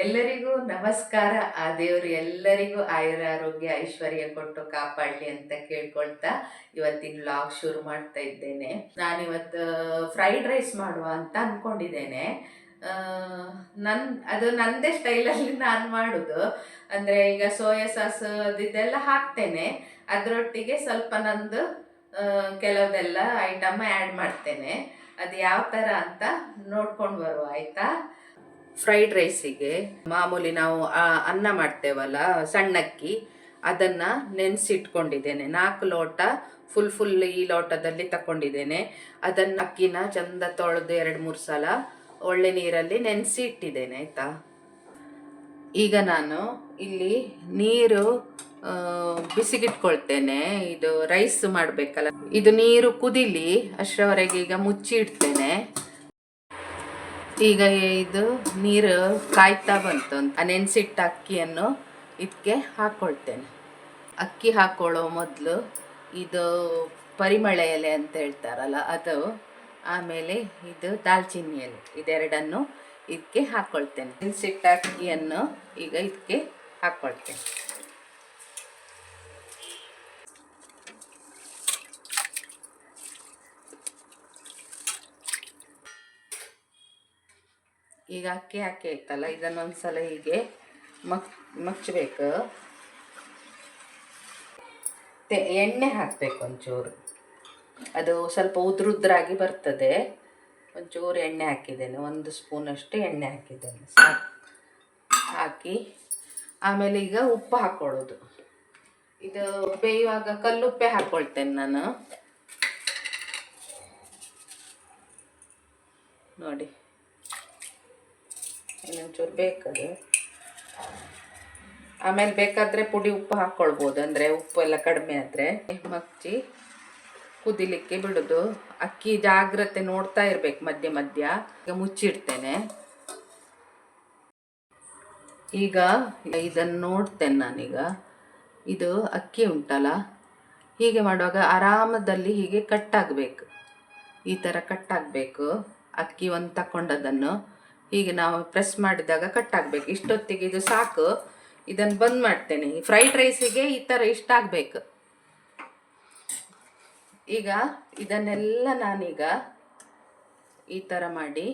ಎಲ್ಲರಿಗೂ ನಮಸ್ಕಾರ. ಆ ದೇವರು ಎಲ್ಲರಿಗೂ ಆಯುರ ಆರೋಗ್ಯ ಐಶ್ವರ್ಯ ಕೊಟ್ಟು ಕಾಪಾಡಲಿ ಅಂತ ಕೇಳ್ಕೊಳ್ತಾ ಇವತ್ತಿನ ವ್ಲಾಗ್ ಶುರು ಮಾಡ್ತಾ ಇದ್ದೇನೆ. ನಾನಿವತ್ತು ಫ್ರೈಡ್ ರೈಸ್ ಮಾಡುವ ಅಂತ ಅಂದ್ಕೊಂಡಿದ್ದೇನೆ ನನ್, ಅದು ನಂದೇ ಸ್ಟೈಲಲ್ಲಿ ನಾನು ಮಾಡುದು. ಅಂದರೆ ಈಗ ಸೋಯಾ ಸಾಸ್ ಅದೆಲ್ಲ ಹಾಕ್ತೇನೆ. ಅದರೊಟ್ಟಿಗೆ ಸ್ವಲ್ಪ ನಂದು ಕೆಲವ್ದೆಲ್ಲ ಐಟಮ್ ಆ್ಯಡ್ ಮಾಡ್ತೇನೆ. ಅದು ಯಾವ ಥರ ಅಂತ ನೋಡ್ಕೊಂಡು ಬರುವ, ಆಯಿತಾ? ಫ್ರೈಡ್ ರೈಸಿಗೆ ಮಾಮೂಲಿ ನಾವು ಅನ್ನ ಮಾಡ್ತೇವಲ್ಲ, ಸಣ್ಣಕ್ಕಿ, ಅದನ್ನು ನೆನೆಸಿಟ್ಕೊಂಡಿದ್ದೇನೆ. ನಾಲ್ಕು ಲೋಟ ಫುಲ್ ಫುಲ್ ಈ ಲೋಟದಲ್ಲಿ ತಕೊಂಡಿದ್ದೇನೆ ಅದನ್ನು ಅಕ್ಕಿನ ಚಂದ ತೊಳೆದು ಎರಡು ಮೂರು ಸಲ ಒಳ್ಳೆ ನೀರಲ್ಲಿ ನೆನೆಸಿ ಇಟ್ಟಿದ್ದೇನೆ ಆಯಿತಾ? ಈಗ ನಾನು ಇಲ್ಲಿ ನೀರು ಬಿಸಿಗಿಟ್ಕೊಳ್ತೇನೆ. ಇದು ರೈಸ್ ಮಾಡಬೇಕಲ್ಲ. ಇದು ನೀರು ಕುದಿಲಿ, ಅಷ್ಟರವರೆಗೆ ಈಗ ಮುಚ್ಚಿ ಇಡ್ತೇನೆ ಈಗ ಇದು ನೀರು ಕಾಯ್ತಾ ಬಂತು ಆ ನೆನೆಸಿಟ್ಟ ಅಕ್ಕಿಯನ್ನು ಇದಕ್ಕೆ ಹಾಕ್ಕೊಳ್ತೇನೆ ಅಕ್ಕಿ ಹಾಕ್ಕೊಳ್ಳೋ ಮೊದಲು ಇದು ಪರಿಮಳ ಎಲೆ ಅಂತ ಹೇಳ್ತಾರಲ್ಲ, ಅದು ಆಮೇಲೆ ಇದು ದಾಲ್ಚಿನ್ನಿ ಎಲೆ, ಇದೆರಡನ್ನು ಇದಕ್ಕೆ ಹಾಕ್ಕೊಳ್ತೇನೆ ನೆನೆಸಿಟ್ಟ ಅಕ್ಕಿಯನ್ನು ಈಗ ಇದಕ್ಕೆ ಹಾಕ್ಕೊಳ್ತೇನೆ ಈಗ ಅಕ್ಕಿ ಹಾಕಿ ಆಯ್ತಲ್ಲ ಇದನ್ನೊಂದ್ಸಲ ಹೀಗೆ ಮಕ್, ಮಚ್ಚಬೇಕು. ತೆ, ಎಣ್ಣೆ ಹಾಕಬೇಕು ಒಂಚೂರು. ಅದು ಸ್ವಲ್ಪ ಉದ್ರುದ್ರಾಗಿ ಬರ್ತದೆ. ಒಂಚೂರು ಎಣ್ಣೆ ಹಾಕಿದ್ದೇನೆ, ಒಂದು ಸ್ಪೂನಷ್ಟು ಎಣ್ಣೆ ಹಾಕಿದ್ದೇನೆ ಹಾಕಿ, ಆಮೇಲೆ ಈಗ ಉಪ್ಪು ಹಾಕ್ಕೊಳ್ಳೋದು ಇದು ಬೇಯುವಾಗ ಕಲ್ಲುಪ್ಪೆ ಹಾಕ್ಕೊಳ್ತೇನೆ ನಾನು. ನೋಡಿ. ಇನ್ನೊಂಚೂರು ಬೇಕದು. ಆಮೇಲೆ ಬೇಕಾದರೆ ಪುಡಿ ಉಪ್ಪು ಹಾಕ್ಕೊಳ್ಬೋದು ಅಂದರೆ ಉಪ್ಪು ಎಲ್ಲ ಕಡಿಮೆ ಆದರೆ. ಮಚ್ಚಿ ಕುದಿಲಿಕ್ಕೆ ಬಿಡೋದು. ಅಕ್ಕಿ ಜಾಗ್ರತೆ ನೋಡ್ತಾ ಇರ್ಬೇಕು ಮಧ್ಯ ಮಧ್ಯ. ಈಗ ಮುಚ್ಚಿಡ್ತೇನೆ. ಈಗ ಇದನ್ನು ನೋಡ್ತೇನೆ ನಾನೀಗ. ಇದು ಅಕ್ಕಿ ಉಂಟಲ್ಲ? ಹೀಗೆ ಮಾಡುವಾಗ ಆರಾಮದಲ್ಲಿ ಹೀಗೆ ಕಟ್ಟಾಗಬೇಕು ಈ ಥರ ಕಟ್ಟಾಗಬೇಕು ಅಕ್ಕಿ ಒಂದು ತಗೊಂಡದನ್ನು ಹೀಗೆ ನಾವು ಪ್ರೆಸ್ ಮಾಡಿದಾಗ ಕಟ್ಟಾಗಬೇಕು ಇಷ್ಟೊತ್ತಿಗೆ ಇದು ಸಾಕು. ಇದನ್ನು ಬಂದ್ ಮಾಡ್ತೇನೆ. ಫ್ರೈಡ್ ರೈಸಿಗೆ ಈ ಥರ ಇಷ್ಟ ಆಗಬೇಕು. ಈಗ ಇದನ್ನೆಲ್ಲ ನಾನೀಗ ಈ ಥರ ಮಾಡಿ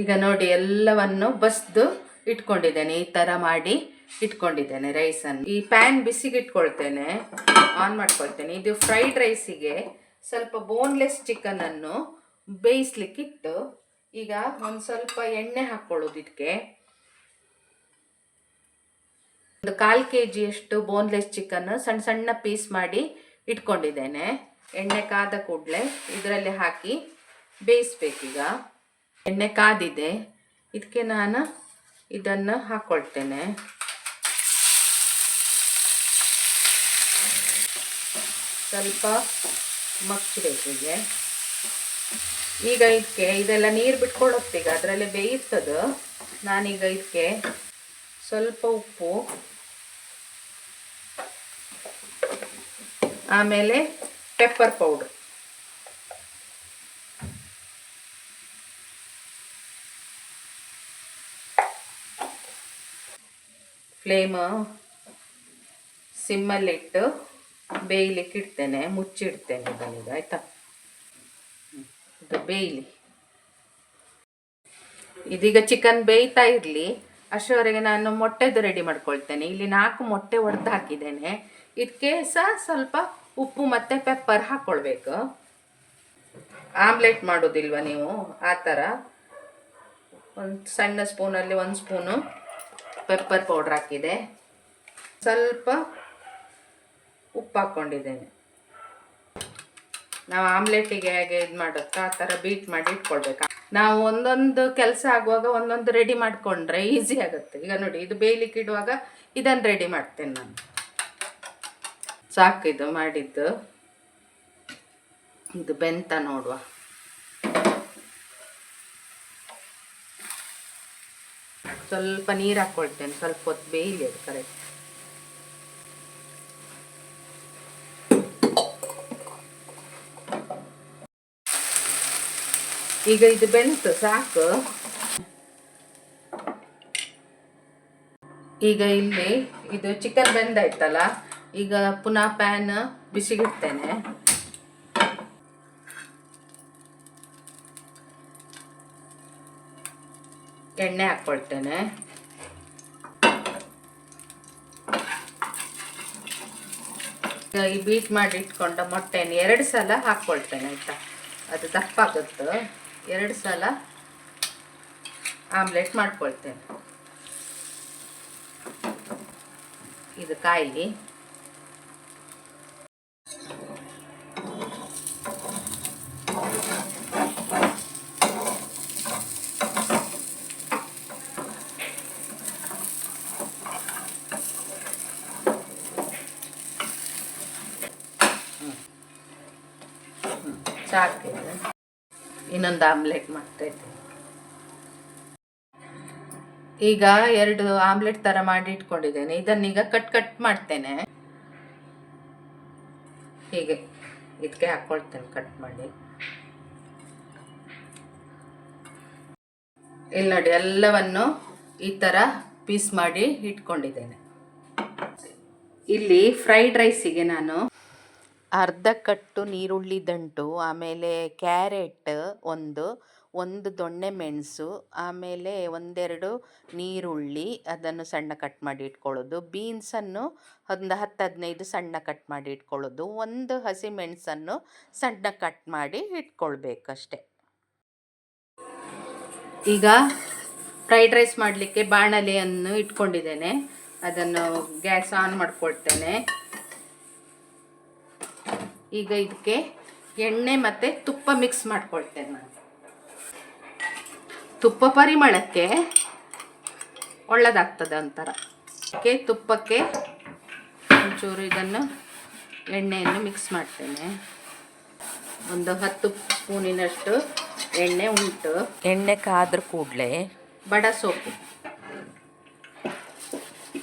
ಈಗ ನೋಡಿ ಎಲ್ಲವನ್ನು ಬಸ್ದು ಇಟ್ಕೊಂಡಿದ್ದೇನೆ. ಈ ಥರ ಮಾಡಿ ಇಟ್ಕೊಂಡಿದ್ದೇನೆ ರೈಸನ್ನು ಈ ಪ್ಯಾನ್ ಬಿಸಿಗೆ ಇಟ್ಕೊಳ್ತೇನೆ ಆನ್ ಮಾಡ್ಕೊಳ್ತೇನೆ. ಇದು ಫ್ರೈಡ್ ರೈಸಿಗೆ ಸ್ವಲ್ಪ ಬೋನ್ಲೆಸ್ ಚಿಕನನ್ನು ಬೇಯಿಸ್ಲಿಕ್ಕಿಟ್ಟು ಈಗ ಒಂದು ಸ್ವಲ್ಪ ಎಣ್ಣೆ ಹಾಕ್ಕೊಳ್ಳೋದು ಇದಕ್ಕೆ ಒಂದು ಕಾಲು ಕೆ ಜಿಯಷ್ಟು ಬೋನ್ಲೆಸ್ ಚಿಕನ್ ಸಣ್ಣ ಸಣ್ಣ ಪೀಸ್ ಮಾಡಿ ಇಟ್ಕೊಂಡಿದ್ದೇನೆ. ಎಣ್ಣೆ ಕಾದ ಕೂಡಲೇ ಇದರಲ್ಲಿ ಹಾಕಿ ಬೇಯಿಸ್ಬೇಕೀಗ ಎಣ್ಣೆ ಕಾದಿದೆ ಇದಕ್ಕೆ ನಾನು ಇದನ್ನು ಹಾಕ್ಕೊಳ್ತೇನೆ ಸ್ವಲ್ಪ ಮಗ್ಚಬೇಕೀಗೆ ಈಗ ಇದಕ್ಕೆ, ಇದೆಲ್ಲ ನೀರು ಬಿಟ್ಕೊಳ್ಳೋತ್ತೀಗ ಅದರಲ್ಲಿ ಬೇಯಿಸ್ತದೆ. ನಾನೀಗ ಇದಕ್ಕೆ ಸ್ವಲ್ಪ ಉಪ್ಪು, ಆಮೇಲೆ ಪೆಪ್ಪರ್ ಪೌಡ್ರ್ ಫ್ಲೇಮ್ ಸಿಮ್ಮಲ್ಲಿಟ್ಟು ಬೇಯಲಿಕ್ಕೆ ಇಡ್ತೇನೆ, ಮುಚ್ಚಿಡ್ತೇನೆ ಇದನ್ನೀಗ ಆಯಿತಾ? ಇದು ಬೇಯಲಿ. ಇದೀಗ ಚಿಕನ್ ಬೇಯ್ತಾ ಇರಲಿ. ಅಷ್ಟರವರೆಗೆ ನಾನು ಮೊಟ್ಟೆದು ರೆಡಿ ಮಾಡ್ಕೊಳ್ತೇನೆ. ಇಲ್ಲಿ ನಾಲ್ಕು ಮೊಟ್ಟೆ ಒಡೆದು ಹಾಕಿದ್ದೇನೆ. ಇದಕ್ಕೆ ಸಹ ಸ್ವಲ್ಪ ಉಪ್ಪು ಮತ್ತು ಪೆಪ್ಪರ್ ಹಾಕ್ಕೊಳ್ಬೇಕು ಆಮ್ಲೆಟ್ ಮಾಡೋದಿಲ್ವ ನೀವು? ಆ ಥರ. ಒಂದು ಸಣ್ಣ ಸ್ಪೂನಲ್ಲಿ ಒಂದು ಸ್ಪೂನು ಪೆಪ್ಪರ್ ಪೌಡ್ರ್ ಹಾಕಿದೆ. ಸ್ವಲ್ಪ ಉಪ್ಪು ಹಾಕ್ಕೊಂಡಿದ್ದೇನೆ ನಾವು ಆಮ್ಲೆಟಿಗೆ ಹೇಗೆ ಇದು ಮಾಡುತ್ತಾ ಆ ಥರ ಬೀಟ್ ಮಾಡಿ ಇಟ್ಕೊಳ್ಬೇಕು. ನಾವು ಒಂದೊಂದು ಕೆಲಸ ಆಗುವಾಗ ಒಂದೊಂದು ರೆಡಿ ಮಾಡಿಕೊಂಡ್ರೆ ಈಸಿ ಆಗುತ್ತೆ. ಈಗ ನೋಡಿ, ಇದು ಬೇಯಲಿಕ್ಕೆ ಇಡುವಾಗ ಇದನ್ನು ರೆಡಿ ಮಾಡ್ತೇನೆ ನಾನು. ಸಾಕು ಇದು ಮಾಡಿದ್ದು. ಇದು ಬೆಂತ ನೋಡುವ. ಸ್ವಲ್ಪ ನೀರು ಹಾಕ್ಕೊಳ್ತೇನೆ ಸ್ವಲ್ಪ ಹೊತ್ತು ಬೇಯಲಿ ಅದು ಕರೆಕ್ಟ್ ಈಗ ಇದು ಬೆಂತು, ಸಾಕು. ಈಗ ಇಲ್ಲಿ ಇದು ಚಿಕನ್ ಬೆಂದಾಯ್ತಲ್ಲ, ಈಗ ಪುನಃ ಪ್ಯಾನ್ ಬಿಸಿಗಿಡ್ತೇನೆ. ಎಣ್ಣೆ ಹಾಕ್ಕೊಳ್ತೇನೆ. ಈಗ ಈ ಬೀಟ್ ಮಾಡಿ ಇಟ್ಕೊಂಡ ಮೊಟ್ಟೆನ ಎರಡು ಸಲ ಹಾಕ್ಕೊಳ್ತೇನೆ, ಆಯ್ತಾ? ಅದು ದಪ್ಪ ಆಗುತ್ತೆ ಎರಡು ಸಲ ಆಮ್ಲೆಟ್ ಮಾಡ್ಕೊಳ್ತೇನೆ. ಇದು ಕಾಯಿ ಸಾಕು ಇನ್ನೊಂದು ಆಮ್ಲೆಟ್ ಮಾಡ್ತಾ ಇದ್ದೀನಿ. ಈಗ ಎರಡು ಆಮ್ಲೆಟ್ ತರ ಮಾಡಿ ಇಟ್ಕೊಂಡಿದ್ದೇನೆ. ಇದನ್ನೀಗ ಕಟ್ ಕಟ್ ಮಾಡ್ತೇನೆ. ಹೀಗೆ ಇದಕ್ಕೆ ಹಾಕೊಳ್ತೇನೆ ಕಟ್ ಮಾಡಿ. ಇಲ್ಲಿ ನೋಡಿ ಎಲ್ಲವನ್ನು ಈ ಥರ ಪೀಸ್ ಮಾಡಿ ಇಟ್ಕೊಂಡಿದ್ದೇನೆ. ಇಲ್ಲಿ ಫ್ರೈಡ್ ರೈಸಿಗೆ ನಾನು ಅರ್ಧ ಕಟ್ಟು ನೀರುಳ್ಳಿ ದಂಟು ಆಮೇಲೆ ಕ್ಯಾರೆಟ್ ಒಂದು ಒಂದು ದೊಣ್ಣೆ ಮೆಣಸು, ಆಮೇಲೆ ಒಂದೆರಡು ನೀರುಳ್ಳಿ, ಅದನ್ನು ಸಣ್ಣ ಕಟ್ ಮಾಡಿ ಇಟ್ಕೊಳ್ಳೋದು. ಬೀನ್ಸನ್ನು ಒಂದು ಹತ್ತು ಹದಿನೈದು ಸಣ್ಣ ಕಟ್ ಮಾಡಿ ಇಟ್ಕೊಳ್ಳೋದು. ಒಂದು ಹಸಿ ಮೆಣಸನ್ನು ಸಣ್ಣ ಕಟ್ ಮಾಡಿ ಇಟ್ಕೊಳ್ಬೇಕಷ್ಟೆ. ಈಗ ಫ್ರೈಡ್ ರೈಸ್ ಮಾಡಲಿಕ್ಕೆ ಬಾಣಲೆಯನ್ನು ಇಟ್ಕೊಂಡಿದ್ದೇನೆ. ಅದನ್ನು ಗ್ಯಾಸ್ ಆನ್ ಮಾಡ್ಕೊಳ್ತೇನೆ. ಈಗ ಇದಕ್ಕೆ ಎಣ್ಣೆ ಮತ್ತು ತುಪ್ಪ ಮಿಕ್ಸ್ ಮಾಡ್ಕೊಳ್ತೇನೆ ನಾನು. ತುಪ್ಪ ಪರಿಮಳಕ್ಕೆ ಒಳ್ಳೆದಾಗ್ತದೆ ಒಂಥರ. ಅದಕ್ಕೆ ತುಪ್ಪಕ್ಕೆ ಒಂಚೂರು ಇದನ್ನು ಎಣ್ಣೆಯನ್ನು ಮಿಕ್ಸ್ ಮಾಡ್ತೇನೆ. ಒಂದು ಹತ್ತು ಸ್ಪೂನಿನಷ್ಟು ಎಣ್ಣೆ ಉಂಟು. ಎಣ್ಣೆ ಕಾದ್ರ ಕೂಡಲೇ ಬಡ ಸೋಪು.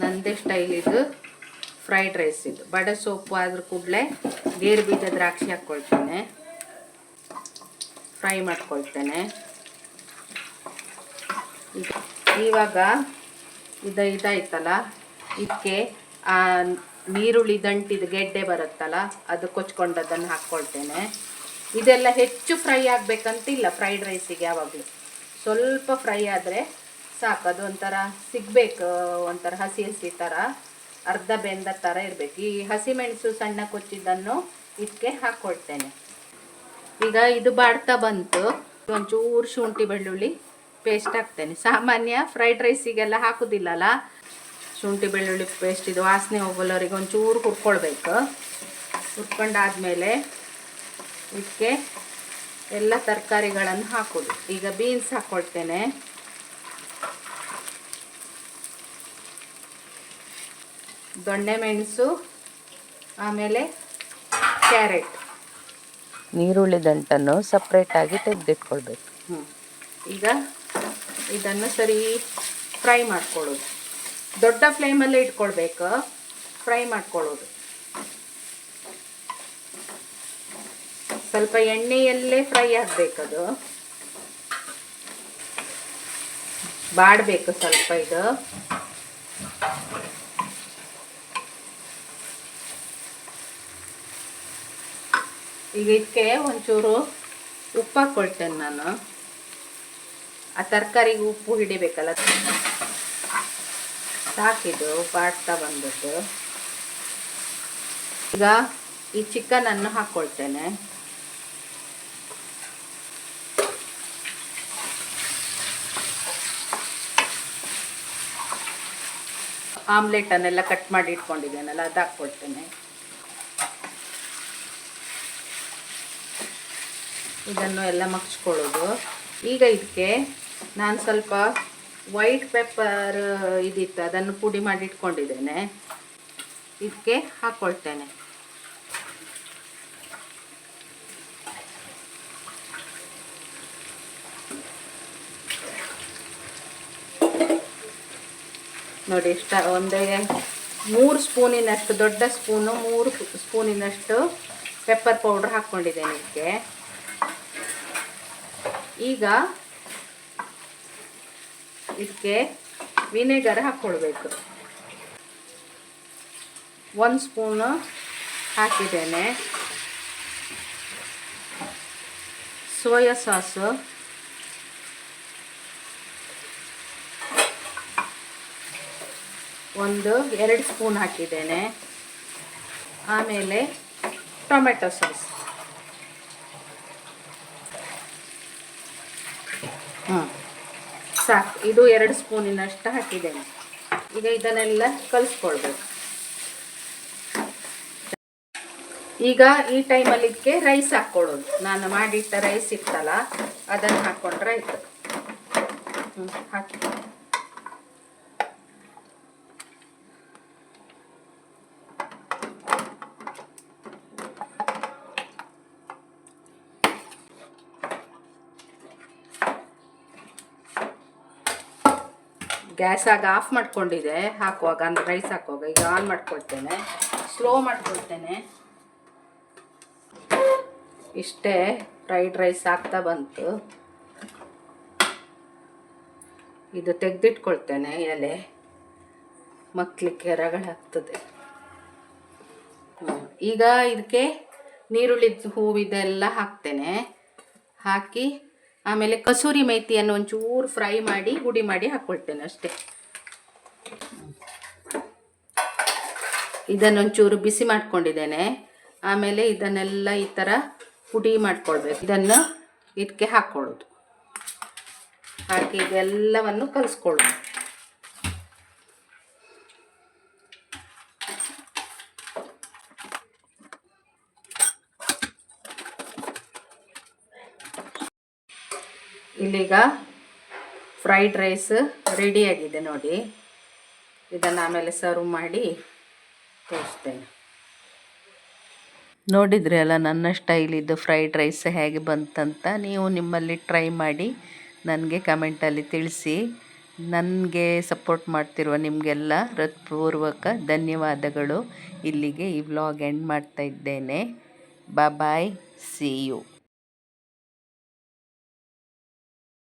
ನಂದೇ ಸ್ಟೈಲ್ ಇದು ಫ್ರೈಡ್ ರೈಸ್ ಇದು. ಬಡ ಸೋಪು ಆದ್ರ ಕೂಡಲೇ ಗೇರು ಬೀಜ ದ್ರಾಕ್ಷಿ ಹಾಕ್ಕೊಳ್ತೇನೆ. ಫ್ರೈ ಮಾಡ್ಕೊಳ್ತೇನೆ. ಇವಾಗ ಇದು ಇದಾಯ್ತಲ್ಲ? ಇದಕ್ಕೆ, ಆ, ನೀರುಳ್ಳಿ ದಂಟಿದ ಗೆಡ್ಡೆ ಬರುತ್ತಲ್ಲ, ಅದು ಕೊಚ್ಕೊಂಡದನ್ನು ಹಾಕ್ಕೊಳ್ತೇನೆ. ಇದೆಲ್ಲ ಹೆಚ್ಚು ಫ್ರೈ ಆಗಬೇಕಂತಿಲ್ಲ ಫ್ರೈಡ್ ರೈಸಿಗೆ ಯಾವಾಗಲೂ. ಸ್ವಲ್ಪ ಫ್ರೈ ಆದರೆ ಸಾಕು. ಅದು ಒಂಥರ ಸಿಗ್ಬೇಕು, ಒಂಥರ ಹಸಿ ಹಸಿ ಥರ. ಅರ್ಧ ಬೆಂದ ಥರ ಇರಬೇಕು. ಈ ಹಸಿಮೆಣಸು ಸಣ್ಣ ಕೊಚ್ಚಿದ್ದನ್ನು ಇದಕ್ಕೆ ಹಾಕ್ಕೊಳ್ತೇನೆ ಈಗ ಇದು ಬಾಡ್ತಾ ಬಂತು. ಒಂಚೂರು ಶುಂಠಿ ಬೆಳ್ಳುಳ್ಳಿ ಪೇಸ್ಟ್ ಹಾಕ್ತೇನೆ. ಸಾಮಾನ್ಯ ಫ್ರೈಡ್ ರೈಸಿಗೆಲ್ಲ ಹಾಕೋದಿಲ್ಲಲ್ಲ? ಶುಂಠಿ ಬೆಳ್ಳುಳ್ಳಿ ಪೇಸ್ಟ್ ಇದು ವಾಸನೆ ಹೋಗಲವರಿಗೆ ಒಂಚೂರು ಹುರ್ಕೊಳ್ಬೇಕು. ಹುರ್ಕೊಂಡಾದಮೇಲೆ ಇದಕ್ಕೆ ಎಲ್ಲ ತರಕಾರಿಗಳನ್ನು ಹಾಕೋದು. ಈಗ ಬೀನ್ಸ್ ಹಾಕ್ಕೊಳ್ತೇನೆ ದೊಣ್ಣೆ ಮೆಣಸು ಆಮೇಲೆ ಕ್ಯಾರೆಟ್. ನೀರುಳ್ಳಿ ದಂಟನ್ನು ಸಪ್ರೇಟಾಗಿ ತೆಗೆದಿಟ್ಕೊಳ್ಬೇಕು. ಹ್ಞೂ ಈಗ ಇದನ್ನು ಸರಿ ಫ್ರೈ ಮಾಡ್ಕೊಳ್ಳೋದು. ದೊಡ್ಡ ಫ್ಲೇಮಲ್ಲೇ ಇಟ್ಕೊಳ್ಬೇಕು. ಫ್ರೈ ಮಾಡ್ಕೊಳ್ಳೋದು. ಸ್ವಲ್ಪ ಎಣ್ಣೆಯಲ್ಲೇ ಫ್ರೈ ಆಗಬೇಕದು. ಬಾಡಬೇಕು ಸ್ವಲ್ಪ ಇದು. ಈಗ ಇದಕ್ಕೆ ಒಂಚೂರು ಉಪ್ಪು ಹಾಕ್ಕೊಳ್ತೇನೆ ನಾನು. ಆ ತರಕಾರಿಗೆ ಉಪ್ಪು ಹಿಡಿಬೇಕಲ್ಲ. ಸಾಕಿದ್ದು ಬಾಡ್ತಾ ಬಂದ್ಬಿಟ್ಟು. ಈಗ ಈ ಚಿಕನನ್ನು ಹಾಕ್ಕೊಳ್ತೇನೆ ಆಮ್ಲೆಟನ್ನೆಲ್ಲ ಕಟ್ ಮಾಡಿ ಇಟ್ಕೊಂಡಿದ್ದೇನಲ್ಲ ಅದು ಹಾಕ್ಕೊಳ್ತೇನೆ ಇದನ್ನು ಎಲ್ಲ ಮಗ್ಚ್ಕೊಳ್ಳೋದು. ಈಗ ಇದಕ್ಕೆ ನಾನು ಸ್ವಲ್ಪ ವೈಟ್ ಪೆಪ್ಪರ್ ಇದಿತ್ತು, ಅದನ್ನು ಪುಡಿ ಮಾಡಿ ಇಟ್ಕೊಂಡಿದ್ದೇನೆ. ಇದಕ್ಕೆ ಹಾಕ್ಕೊಳ್ತೇನೆ ನೋಡಿ, ಇಷ್ಟ ಒಂದೇ ಮೂರು ಸ್ಪೂನಿನಷ್ಟು, ದೊಡ್ಡ ಸ್ಪೂನು ಮೂರು ಸ್ಪೂನಿನಷ್ಟು ಪೆಪ್ಪರ್ ಪೌಡ್ರ್ ಹಾಕ್ಕೊಂಡಿದ್ದೇನೆ ಇದಕ್ಕೆ. ಈಗ ಇದಕ್ಕೆ ವಿನೆಗರ್ ಹಾಕ್ಕೊಳ್ಬೇಕು ಒಂದು ಸ್ಪೂನು ಹಾಕಿದ್ದೇನೆ. Soya sauce. ಒಂದು, ಎರಡು ಸ್ಪೂನ್ ಹಾಕಿದ್ದೇನೆ. ಆಮೇಲೆ ಟೊಮೆಟೊ ಸಾಸ್. ಹ್ಞೂ ಸಾಕು. ಇದು ಎರಡು ಸ್ಪೂನಿನಷ್ಟು ಹಾಕಿದ್ದೇನೆ. ಈಗ ಇದನ್ನೆಲ್ಲ ಕಲಿಸ್ಕೊಳ್ಬೇಕು. ಈಗ ಈ ಟೈಮಲ್ಲಿ ಇದಕ್ಕೆ ರೈಸ್ ಹಾಕ್ಕೊಳ್ಳೋದು. ನಾನು ಮಾಡಿಟ್ಟ ರೈಸ್ ಇತ್ತಲ್ಲ, ಅದನ್ನು ಹಾಕ್ಕೊಂಡ್ರೆ ಆಯ್ತು. ಹ್ಞೂ ಹಾಕಿ. ಗ್ಯಾಸ್ ಆಗ ಆಫ್ ಮಾಡ್ಕೊಂಡಿದೆ, ಹಾಕುವಾಗ ಅಂದ್ರೆ ರೈಸ್ ಹಾಕುವಾಗ. ಈಗ ಆನ್ ಮಾಡ್ಕೊಳ್ತೇನೆ. ಸ್ಲೋ ಮಾಡ್ಕೊಳ್ತೇನೆ. ಇಷ್ಟೇ ಫ್ರೈಡ್ ರೈಸ್ ಆಗ್ತಾ ಬಂತು. ಇದು ತೆಗೆದಿಟ್ಕೊಳ್ತೇನೆ, ಎಲೆ. ಮಕ್ಕಳಿಗೆ ರಗಳಾಗ್ತದೆ. ಈಗ ಇದಕ್ಕೆ ನೀರುಳ್ಳಿ ಹೂವಿದೆಲ್ಲ ಹಾಕ್ತೇನೆ. ಹಾಕಿ ಆಮೇಲೆ ಕಸೂರಿ ಮೇಥಿಯನ್ನು ಒಂಚೂರು ಫ್ರೈ ಮಾಡಿ ಹುಡಿ ಮಾಡಿ ಹಾಕ್ಕೊಳ್ತೇನೆ ಅಷ್ಟೇ. ಇದನ್ನೊಂಚೂರು ಬಿಸಿ ಮಾಡ್ಕೊಂಡಿದ್ದೇನೆ. ಆಮೇಲೆ ಇದನ್ನೆಲ್ಲ ಈ ಥರ ಪುಡಿ ಮಾಡ್ಕೊಳ್ಬೇಕು. ಇದನ್ನು ಇದಕ್ಕೆ ಹಾಕ್ಕೊಳ್ಳೋದು ಹಾಕಿ ಇದೆಲ್ಲವನ್ನು ಕಲಿಸ್ಕೊಳ್ಳೋದು ಇಲ್ಲೀಗ ಫ್ರೈಡ್ ರೈಸ್ ರೆಡಿಯಾಗಿದೆ ನೋಡಿ. ಇದನ್ನು ಆಮೇಲೆ ಸರ್ವ್ ಮಾಡಿ ತೋರಿಸ್ತೇನೆ. ನೋಡಿದ್ರಿ ಅಲ್ಲ, ನನ್ನ ಸ್ಟೈಲಿದ್ದು ಫ್ರೈಡ್ ರೈಸ್ ಹೇಗೆ ಬಂತಂತ. ನೀವು ನಿಮ್ಮಲ್ಲಿ ಟ್ರೈ ಮಾಡಿ ನನಗೆ ಕಮೆಂಟಲ್ಲಿ ತಿಳಿಸಿ. ನನಗೆ ಸಪೋರ್ಟ್ ಮಾಡ್ತಿರುವ ನಿಮಗೆಲ್ಲ ಹೃತ್ಪೂರ್ವಕ ಧನ್ಯವಾದಗಳು. ಇಲ್ಲಿಗೆ ಈ ವ್ಲಾಗ್ ಎಂಡ್ ಮಾಡ್ತಾ ಇದ್ದೇನೆ. Bye see you